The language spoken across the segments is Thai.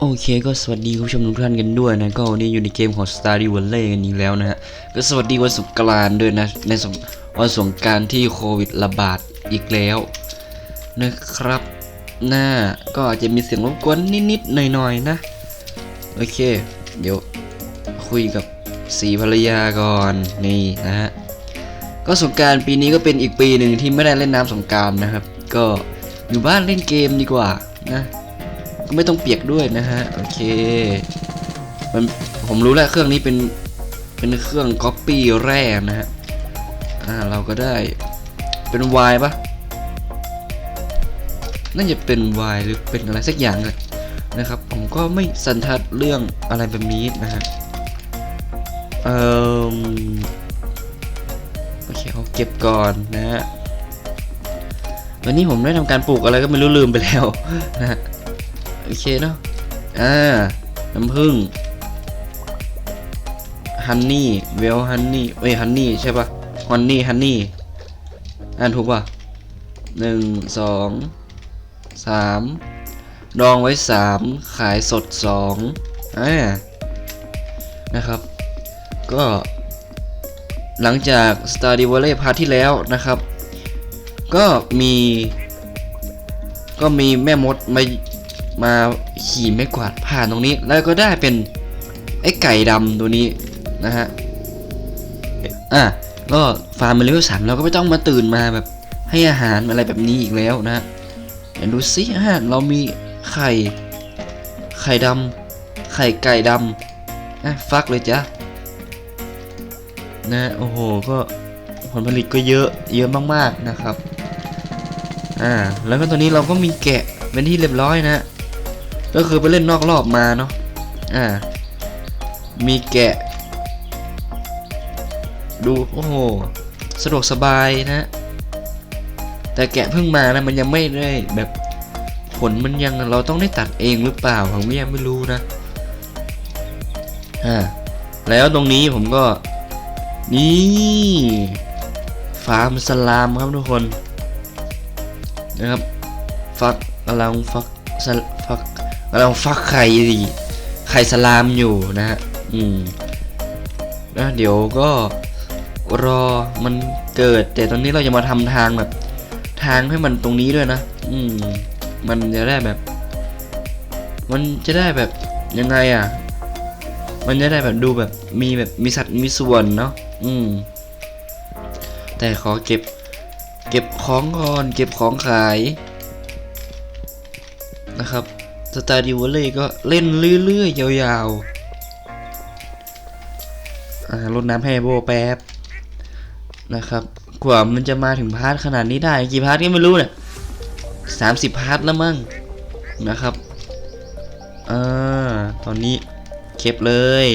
โอเคก็สวัสดีคุณผู้ชมทุกท่านกันด้วยนะก็วันนี้อยู่ในเกมของ Stardew Valley กันอีกแล้วนะฮะก็สวัสดีวันสงกรานต์ด้วยนะในวันสงการที่โควิดระบาดอีกแล้วนะครับน่าก็อาจจะมีเสียงรบกวนนิดๆหน่อยๆนะ โอเค เดี๋ยวคุยกับสีภรรยาก่อนนี่นะฮะก็สงการปีนี้ก็เป็นอีกปีหนึ่งที่ไม่ได้เล่นน้ำสงการนะครับ ก็อยู่บ้านเล่นเกมดีกว่านะ ไม่ต้องเปียกด้วยนะฮะโอเคมันผมรู้แล้วเครื่องนี้เป็นเป็นเครื่องก๊อปปี้แร่นะฮะอ่าเราก็ได้เป็นวายปะน่าจะเป็นวายหรือเป็นอะไรสักอย่างเลยนะครับ ผมก็ไม่สันทัดเรื่องอะไรแบบนี้นะฮะเอ่อโอเคเขาเก็บก่อนนะฮะวันนี้ผมได้ทำการปลูกอะไรก็ไม่รู้ลืมไปแล้วนะฮะ โอเคเนาะอ่าน้ำผึ้งฮันนี่เวลฮันนี่เอ้ยฮันนี่ใช่ปะฮันนี่ฮันนี่อ่านถูกปะหนึ่งสองสามดองไว้สามขายสดสองอ่านะครับ ก็หลังจาก Star d e v a l l e y พาร์ทที่แล้วนะครับ ก็มี ก็มีแม่มดมา มาขี่ไม่กวาดผ่านตรงนี้ แล้วก็ได้เป็นไอ้ไก่ดำตัวนี้นะฮะอะก็ฟาร์มมาเลเวลสามเราก็ไม่ต้องมาตื่นมาแบบให้อาหารอะไรแบบนี้อีกแล้วนะเดี๋ยวดูซิอาหารเรามีไข่ ไข่ดำไข่ไก่ดำอะฟักเลยจ้ะนะโอ้โหก็ผลผลิตก็เยอะเยอะมากๆนะครับอ่าแล้วก็ตัวนี้เราก็มีแกะเป็นที่เรียบร้อยนะ ก็คือไปเล่นนอกรอบมาเนาะอ่า มีแกะ ดู โอ้โห สะดวกสบายนะ แต่แกะเพิ่งมานะ มันยังไม่ได้แบบผลมันยังเราต้องได้ตัดเองหรือเปล่า ผมก็ยังไม่รู้นะ อ่า แล้วตรงนี้ผมก็ นี่ ฟาร์มสลามครับทุกคน นะครับ ฟักกำลังฟักสลฟัก กำลังฟักไข่ดิไข่สลามอยู่นะฮะอืมนะเดี๋ยวก็รอมันเกิด แต่ตอนนี้เราจะมาทำทางแบบ ทางให้มันตรงนี้ด้วยนะ อืม มันจะได้แบบ มันจะได้แบบยังไงอะ มันจะได้แบบดูแบบมีแบบมีสัตว์มีส่วนเนาะอืม แต่ขอเก็บ เก็บของก่อน เก็บของขายนะครับ สตาร์ดิวเล่ก็เล่นเรื่อยๆ ยาวๆ อ่ารดน้ำให้โบแป๊บ นะครับ กว่ามันจะมาถึงพาร์ทขนาดนี้ได้ กี่พาร์ทก็ไม่รู้เนี่ยสามสิบพาร์ทแล้วมั้งนะครับ อ่า ตอนนี้เก็บเลย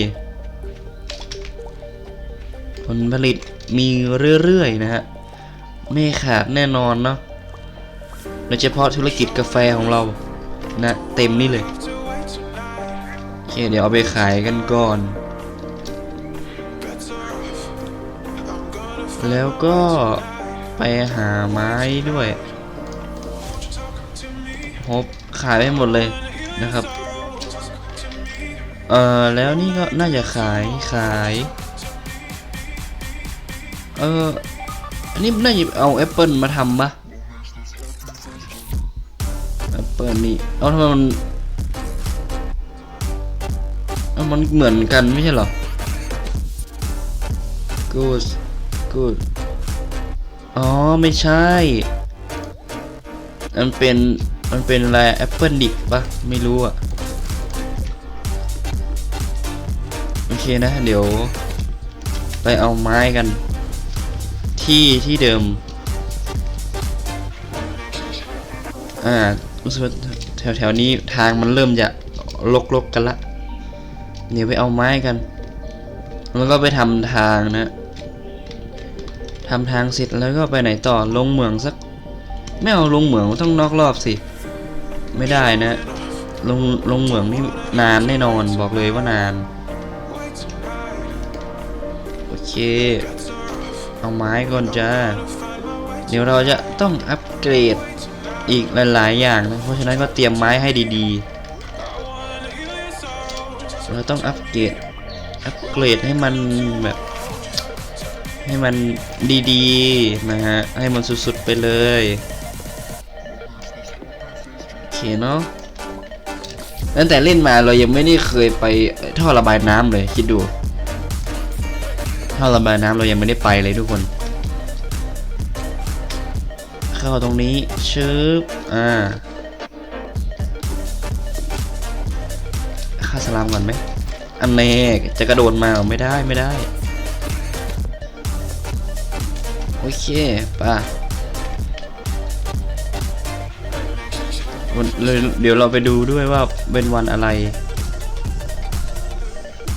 ผลผลิตมีเรื่อยๆ นะฮะ ไม่ขาดแน่นอนเนาะโดยเฉพาะธุรกิจกาแฟของเรา นะเต็มนี่เลยโอเคเดี๋ยวเอาไปขายกันก่อน แล้วก็ไปหาไม้ด้วยฮบขายไปหมดเลยนะครับ เอ่อ แล้วนี่ก็น่าจะขายขาย เอออันนี้น่าจะเอาแอปเปิลมาทำปะ อปเปิลนี่เอาทำไมมันเอามันเหมือนกันไม่ใช่หรอ good good อ๋อ ไม่ใช่ มันเป็น มันเป็นอะไรแอปเปิลดิบปะไม่รู้อะโอเคนะ เดี๋ยว ไปเอาไม้กัน ที่ที่เดิม อ่า รู้สึกว่าแถวแถวๆนี้ทางมันเริ่มจะลกๆกันละ เดี๋ยวไปเอาไม้กัน แล้วก็ไปทำทางนะทำทางเสร็จแล้วก็ไปไหนต่อลงเหมืองสัก ไม่เอาลงเหมืองต้องนอกรอบสิ ไม่ได้นะลงลงเหมืองนี่นานแน่นอนบอกเลยว่านาน โอเค เอาไม้ก่อนจ้า เดี๋ยวเราจะต้องอัปเกรด อีกหลาย ๆ อย่างนะ เพราะฉะนั้นก็เตรียมไม้ให้ดีๆ เราต้องอัปเกรด อัปเกรดให้มันแบบ ให้มันดีๆ นะฮะ ให้มันสุด ๆ ไปเลยโอเคเนาะตั้งแต่เล่นมาเรายังไม่ได้เคยไปท่อระบายน้ำเลย คิดดู ท่อระบายน้ำเรายังไม่ได้ไปเลยทุกคน เข้าตรงนี้ชึบอ่าฆ่าสลามก่อนไหมอันเนกจะกระโดดมาไม่ได้ไม่ได้ โอเคป่ะเลยเดี๋ยวเราไปดูด้วยว่าเป็นวันอะไร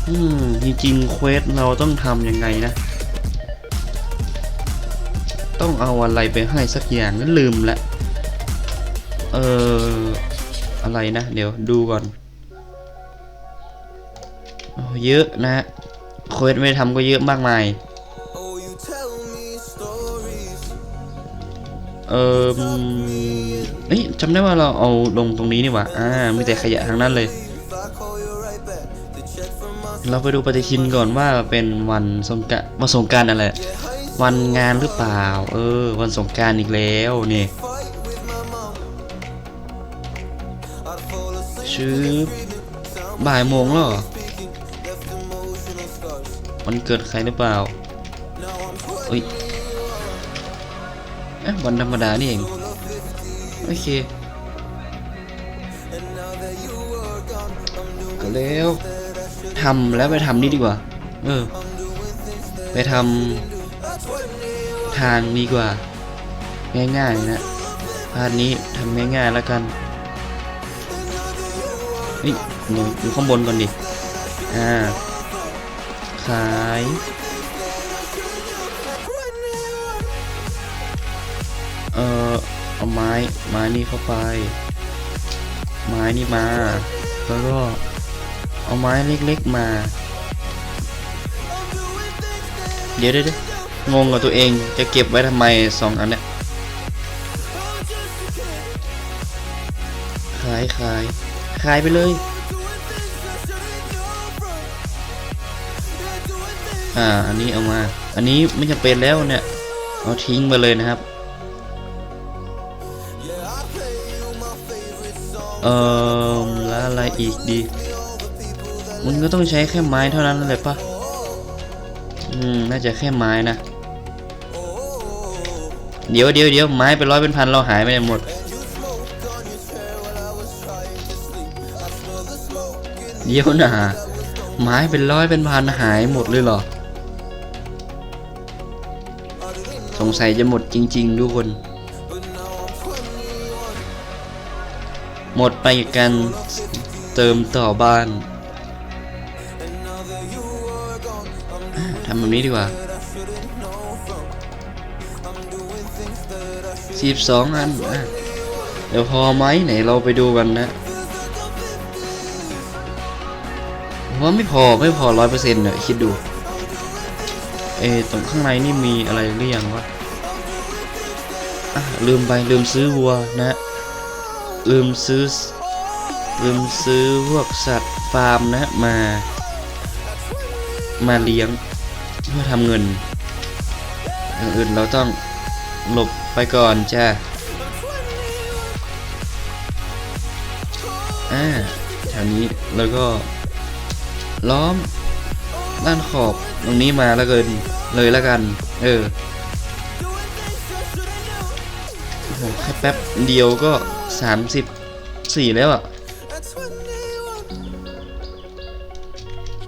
อืม จริงๆเควสเราต้องทำยังไงนะ ต้องเอาอะไรไปให้สักอย่างนั้นลืมละ เอออะไรนะ เดี๋ยวดูก่อนเยอะนะฮะเควสไม่ทำก็เยอะมากมาย เออเอ้ยจำได้ว่าเราเอาลงตรงนี้นี่หว่าอ่ามีแต่ขยะทั้งนั้นเลย เราไปดูปฏิทินก่อนว่าเป็นวันสงกรานต์วันสงกรารอะไร วันงานหรือเปล่า เออ วันสงกรารอีกแล้วนี่ fight with my mom. I'd fall asleep ชื่อบ่ายโมงแล้วเหรอ speaking, left emotional scars. วันเกิดใครหรือเปล่า Now I'm เอ้ยเอ๊ะวันธรรมดานี่เอง โอเคก็แล้วทำแล้วไปทำนี่ดีกว่า เออ ไปทำ ทางนี้กว่า ง่ายๆนะพาร์ทนี้ทำง่ายๆแล้วกันเฮ้ยหนูอยู่ข้างบนก่อนดิ อ่า ขายเอ่อเอาไม้ไม้นี่เข้าไป ไม้นี่มา แล้วก็เอาไม้เล็กๆมา เดี๋ยวเดี๋ยวเดี๋ยว งงกับตัวเองจะเก็บไว้ทำไมสองอันเนี้ยขายขายขายไปเลย อ่า อันนี้เอามา อันนี้ไม่จำเป็นแล้วเนี่ย เอาทิ้งไปเลยนะครับ เอ่อแล้วอะไรอีกดี มันก็ต้องใช้แค่ไม้เท่านั้นแหละปะอืม น่าจะแค่ไม้นะ เดี๋ยวเดี๋ยวเดี๋ยวไม้เป็นร้อยเป็นพันเราหายไปหนหมด เดี๋ยวนะไม้เป็นร้อยเป็นพันหายหมดเลยเหรอ สงสัยจะหมดจริง ๆ ทุกคน หมดไปกับการเติมต่อบ้านทำแบบนี้ดีกว่า สิบสองอันเดี๋ยวพอไหมไหนเราไปดูกันนะว่าไม่พอไม่พอร้อยเปอร์เซ็นต์เนี่ยคิดดู เอตรงข้างในนี่มีอะไรหรือยังวะอะลืมไปลืมซื้อวัวนะ ลืมซื้อ ลืมซื้อพวกสัตว์ฟาร์มนะมา มาเลี้ยงเพื่อทำเงินอย่างอื่นเราต้องหลบ ไปก่อนจ้าอ่าแถวนี้แล้วก็ ล้อมด้านขอบตรงนี้มาแล้วเกินเลยแล้วกัน เออโอ้โหแค่แป๊บเดียวก็สามสิบสี่แล้วอะ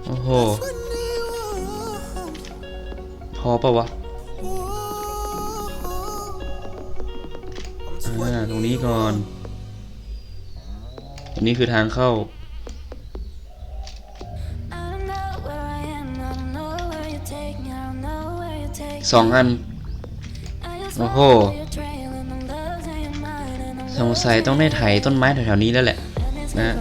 โอ้โห พอปะวะ ตรงนี้ก่อน ตรงนี้คือทางเข้า สองอัน โอ้โห สงสัยต้องได้ไถต้นไม้แถวๆนี้แล้วแหละนะ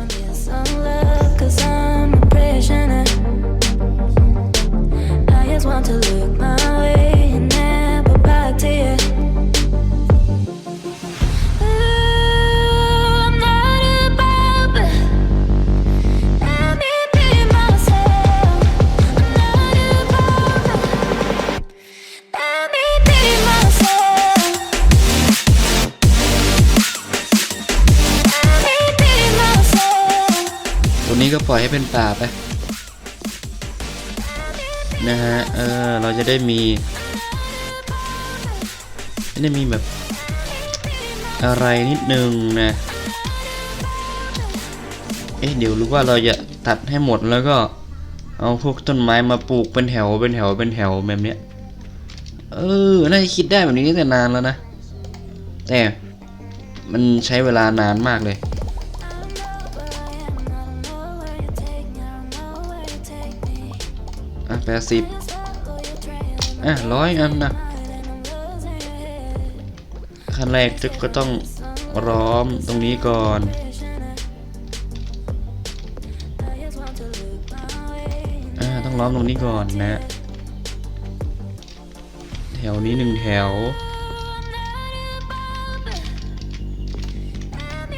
เป็นป่าไปนะฮะ เออ เราจะได้มีได้มีแบบ อะไรนิดนึงนะ เอ๊ะ เดี๋ยวรู้ว่าเราจะตัดให้หมดแล้วก็ เอาพวกต้นไม้มาปลูกเป็นแถวเป็นแถวเป็นแถวแบบเนี้ย เออ น่าจะคิดได้แบบนี้ตั้งแต่นานแล้วนะ แต่มันใช้เวลานานมากเลย แปดสิบอะร้อยอันนะขั้นแรกจึกก็ต้องร้อมตรงนี้ก่อนอ่าต้องล้อมตรงนี้ก่อนนะ แถวนี้หนึ่งแถว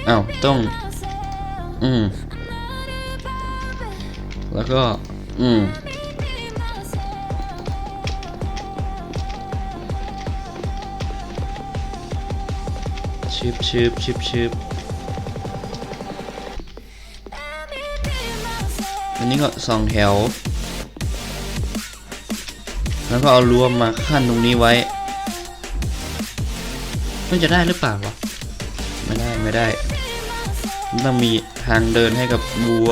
อ้าวต้อง อืม แล้วก็ อืม ชืบชืบชืบชืบอันนี้ก็สองแถว แล้วก็เอารวมมาขั้นตรงนี้ไว้มันจะได้หรือเปล่าวะ ไม่ได้ไม่ได้ มันต้องมีทางเดินให้กับวัว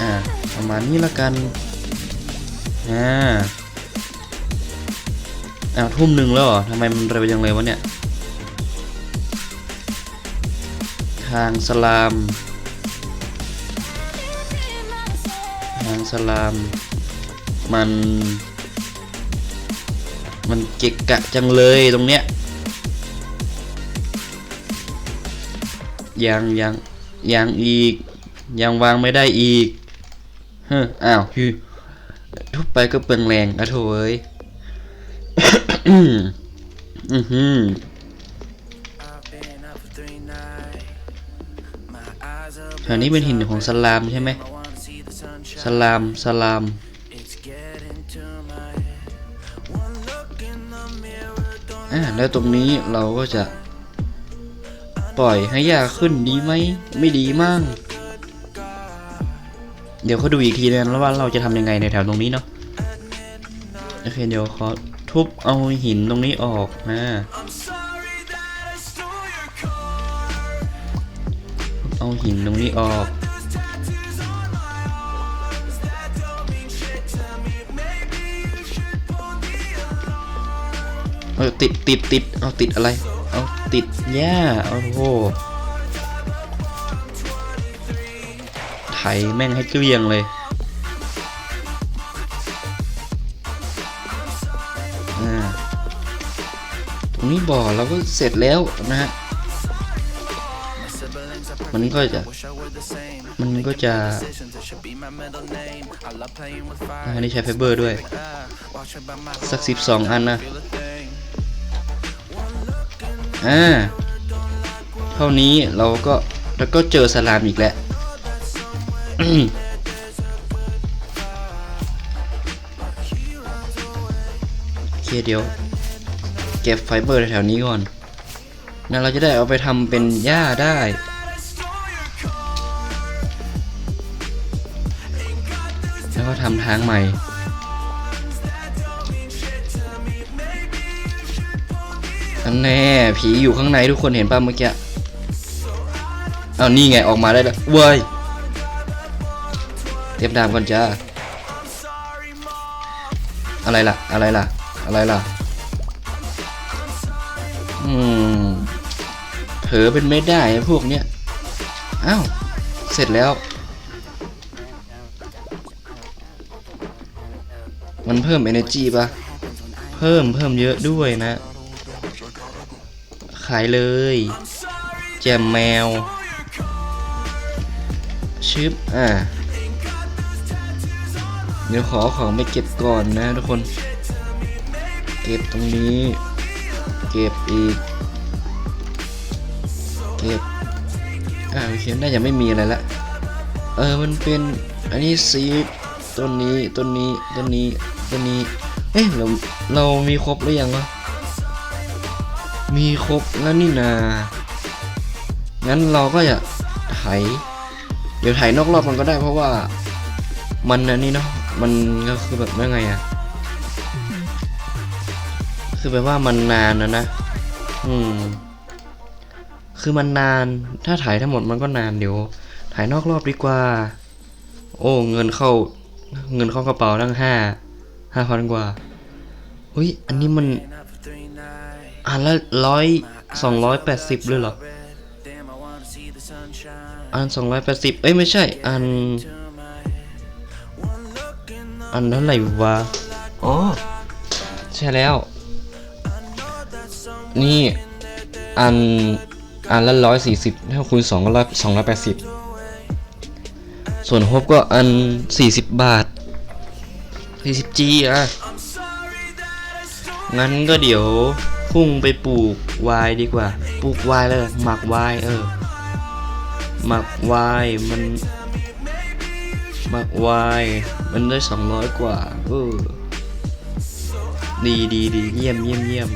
อ่าประมาณนี้ละกัน อ่า อ้าวทุ่มหนึ่งแล้วเหรอทำไมมันเร็วจังเลยวะเนี่ย ทางสลาม ทางสลาม มัน มันเกะกะจังเลยตรงเนี้ย ยังยังยังอีก ยังวางไม่ได้อีกเฮ้ออ้าวทุบไปก็เปลืองแรงอะโถเอ้ย อืมอือหือ I've been up for three nights. My eyes are แถวนี้เป็นหินของสลามใช่ไหมสลามสลาม อ่า แล้วตรงนี้เราก็จะ ปล่อยให้ยากขึ้นดีไหม ไม่ดีมั่ง เดี๋ยวเขาดูอีกทีนะแล้วว่าเราจะทำยังไงในแถวตรงนี้เนาะ โอเค เดี๋ยวเขอ ทุบเอาหินตรงนี้ออกนะทุบเอาหินตรงนี้ออกเอาติดติดติดเอาติดอะไร เอาติดแย่าเอาโหไถแม่งให้เกลี้ยงเลย นี้บ่อเราก็เสร็จแล้วนะฮะมันก็จะ มันก็จะอันนี้ใช้เฟเบอร์ด้วย สักสิบสองอันนะอ่าเท่านี้เราก็แล้วก็เจอสลามอีกแหละโอเคเดียว ก็บไฟเบอร์แถวๆนี้ก่อนนั่นเราจะได้เอาไปทำเป็นหญ้าได้ แล้วก็ทำทางใหม่อันแน่ ผีอยู่ข้างในทุกคนเห็นป่ะเมื่อกี้ เอานี่ไงออกมาได้แล้วเว้ยเตรียมดาบก่อนจ้า อะไรล่ะ อะไรล่ะ อะไรล่ะ อืมเผลอเป็นไม่ได้ไอ้พวกเนี้ย อ้าว เสร็จแล้ว มันเพิ่ม energy ปะเพิ่มเพิ่มเยอะด้วยนะ ขายเลย แจมแมวชึบอ่า เดี๋ยวขอของไปเก็บก่อนนะทุกคน เก็บตรงนี้ เก็บอีก เก็บ อ่าโอเคน่าจะไม่มีอะไรละ เออ มันเป็น อันนี้ซีต้นนี้ ต้นนี้ ต้นนี้ ต้นนี้ เอ๊ะเราเรามีครบหรือยังวะ มีครบแล้วนี่นา งั้นเราก็อย่าไถ เดี๋ยวไถนอกรอบมันก็ได้เพราะว่า มันอันนี้เนาะ มันก็คือแบบยังไงอะ คือแบบว่ามันนานนะนะ อืม คือมันนาน ถ้าถ่ายทั้งหมดมันก็นานเดี๋ยว ถ่ายนอกรอบดีกว่า โอ้ เงินเข้า เงินเข้ากระเป๋าตั้งห้า ห้าพันกว่าเฮ้ย อันนี้มันอันละร้อยสองร้อยแปดสิบเลยเหรอ อันสองร้อยแปดสิบเอ้ยไม่ใช่ อัน อันเท่าไหร่วะ อ๋อ ใช่แล้ว นี่อันอันละร้อยสี่สิบถ้าคูณสองก็ร้อยสองร้อยแปดสิบส่วนฮบก็อันสี่สิบบาทสี่สิบจีอะ งั้นก็เดี๋ยวพุ่งไปปลูกวายดีกว่า ปลูกวายเลยหมักวายเออ หมักวายมันหมักวายมันได้สองร้อยกว่า เออ ดีดีดีเยี่ยมเยี่ยมเยี่ยม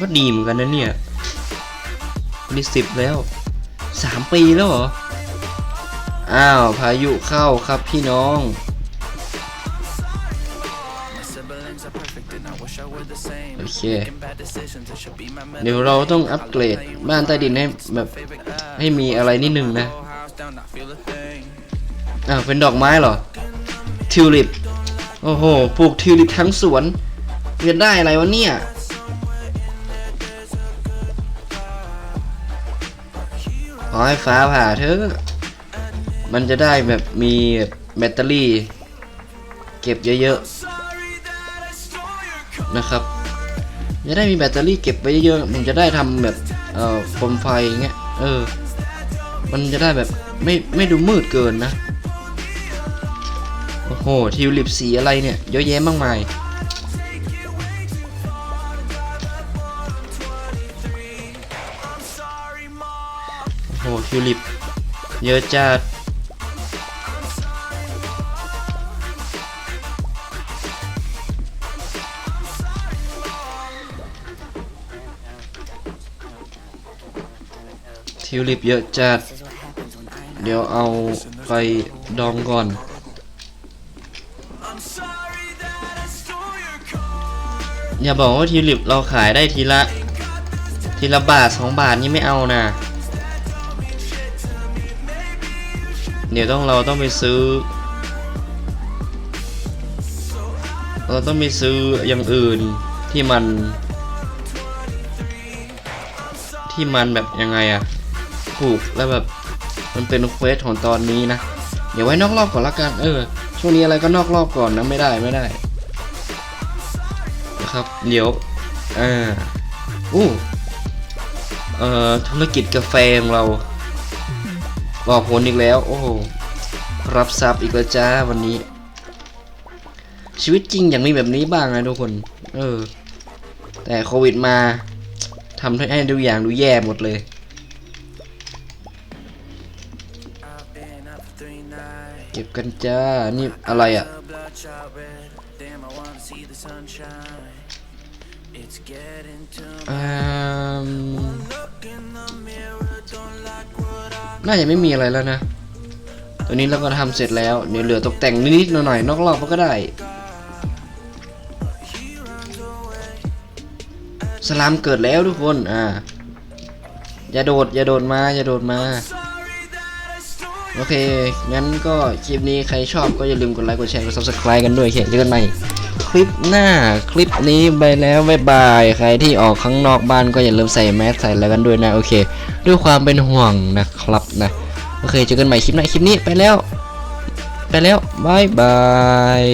ก็ดีเหมือนกันนะเนี่ยปีสิบแล้วสามปีแล้วเหรอ อ้าว พายุเข้าครับพี่น้อง โอเค เดี๋ยวเราต้องอัปเกรดบ้านใต้ดินให้แบบให้มีอะไรนิดนึงนะ อ้าว เป็นดอกไม้เหรอ ทิวลิป โอ้โห ปลูกทิวลิปทั้งสวนจะได้อะไรวะเนี่ย อให้ฟ้าผ่าเถอะ มันจะได้แบบมีแบตเตอรี่ เก็บเยอะๆ นะครับ จะได้มีแบตเตอรี่เก็บไว้เยอะๆ ผมจะได้ทำแบบเอ่อโคมไฟอย่างเงี้ย เออ มันจะได้แบบไม่ไม่ดูมืดเกินนะ โอ้โหทิวลิปสีอะไรเนี่ย เยอะแยะมากมาย ธิวลิป เยอะจัดทิวลิปเยอะจัด เดี๋ยวเอาไปดองก่อนอย่าบอกว่าทิวลิปเราขายได้ทีละ ทีละบาทสองบาทนี่ไม่เอานะ เดี๋ยวต้องเราต้องไปซื้อ เราต้องไปซื้ออย่างอื่นที่มัน ที่มันแบบยังไงอะถูกแล้วแบบมันเป็นเควสของตอนนี้นะ เดี๋ยวไว้นอกรอบก่อนละกัน เออ ช่วงนี้อะไรก็นอกรอบก่อนนะไม่ได้ไม่ได้นะครับเดี๋ยวอ่าอู้เอ่อธุรกิจกาแฟของเรา บอกผลอีกแล้ว โอ้โหรับทรัพย์อีกแล้วจ้าวันนี้ ชีวิตจริงอย่างมีแบบนี้บ้างนะทุกคน เออ แต่โควิดมาทำให้ดูอย่างดูแย่หมดเลยเก็บกันจ้า นี่อะไรอะอ่าม น่าจะไม่มีอะไรแล้วนะ ตัวนี้เราก็ทำเสร็จแล้วเดี๋ยวเหลือตกแต่งนิดๆหน่อยๆนอกรอบก็ได้ สลามเกิดแล้วทุกคน อ่า อย่าโดด อย่าโดดมา อย่าโดดมา โอเค งั้นก็คลิปนี้ใครชอบก็อย่าลืมกดไลค์ กดแชร์ กด subscribe กันด้วยโอเคเจอกันใหม่ ลิปหน้าคลิปนี้ไปแล้วบายบาย ใครที่ออกข้างนอกบ้านก็อย่าลืมใส่แมสใส่อะไรกันด้วยนะ โอเค ด้วยความเป็นห่วงนะครับนะ โอเคเจอกันใหม่คลิปหน้าคลิปนี้ไปแล้ว ไปแล้วบายบาย